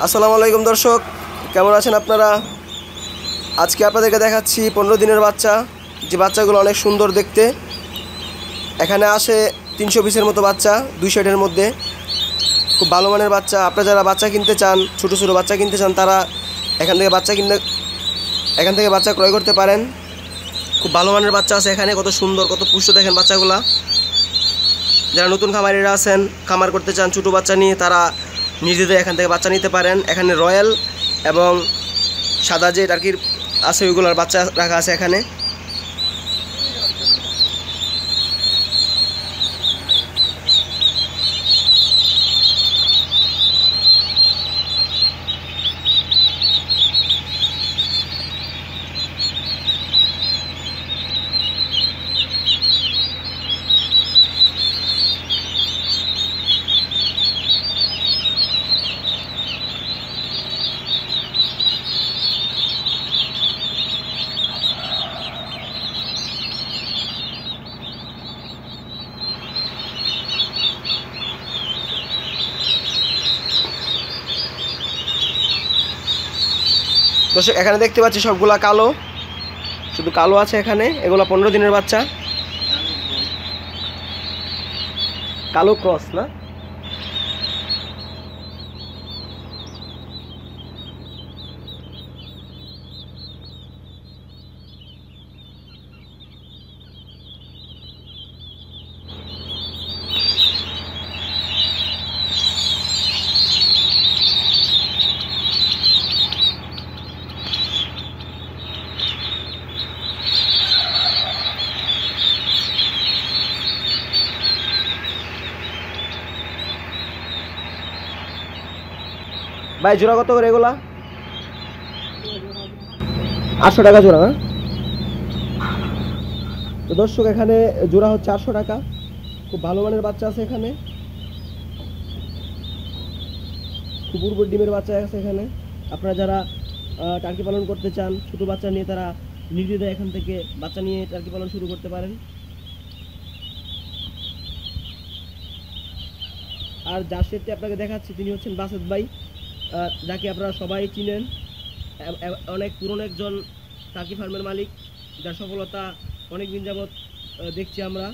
আসসালামু আলাইকুম দর্শক, কেমন আছেন আপনারা? আজকে আপনাদেরকে দেখাচ্ছি পনেরো দিনের বাচ্চা। যে বাচ্চাগুলো অনেক সুন্দর দেখতে। এখানে আসে তিনশো পিসের মতো বাচ্চা, দুই শেডের মধ্যে। খুব ভালো মানের বাচ্চা। আপনারা যারা বাচ্চা কিনতে চান, ছোটো ছোটো বাচ্চা কিনতে চান, তারা এখান থেকে বাচ্চা কিনতে এখান থেকে বাচ্চা ক্রয় করতে পারেন। খুব ভালো মানের বাচ্চা আছে এখানে। কত সুন্দর, কত পুষ্ট দেখেন বাচ্চাগুলা। যারা নতুন খামারিরা আছেন, খামার করতে চান, ছোটো বাচ্চা নিয়ে তারা নিজেদের এখান থেকে বাচ্চা নিতে পারেন। এখানে রয়্যাল এবং সাদা যে টার্কির আছে, ওইগুলোর বাচ্চা রাখা আছে এখানে। দর্শক, এখানে দেখতে পাচ্ছি সবগুলা কালো। শুধু কালো আছে এখানে, এগুলো পনেরো দিনের বাচ্চা। কালো ক্রস, না? ভাই জোড়া কত করে এগুলা? আটশো টাকা জোড়া না তো দর্শক এখানে জোড়া হচ্ছে আটশো টাকা। খুব ভালো মানের বাচ্চা আছে এখানে। খুব উর্বর ডিমের বাচ্চা আছে এখানে। আপনারা যারা টার্কি পালন করতে চান ছোটো বাচ্চা নিয়ে তারা নির্দ্বিধায় এখান থেকে বাচ্চা নিয়ে টার্কি পালন শুরু করতে পারেন। আর যার সেটটি আপনাকে দেখাচ্ছি তিনি হচ্ছেন বাসেদ ভাই। যাকে আপনারা সবাই চিনেন অনেক পুরনো একজন টার্কি ফার্মের মালিক, যার সফলতা অনেক দিন যাবৎ দেখছি আমরা।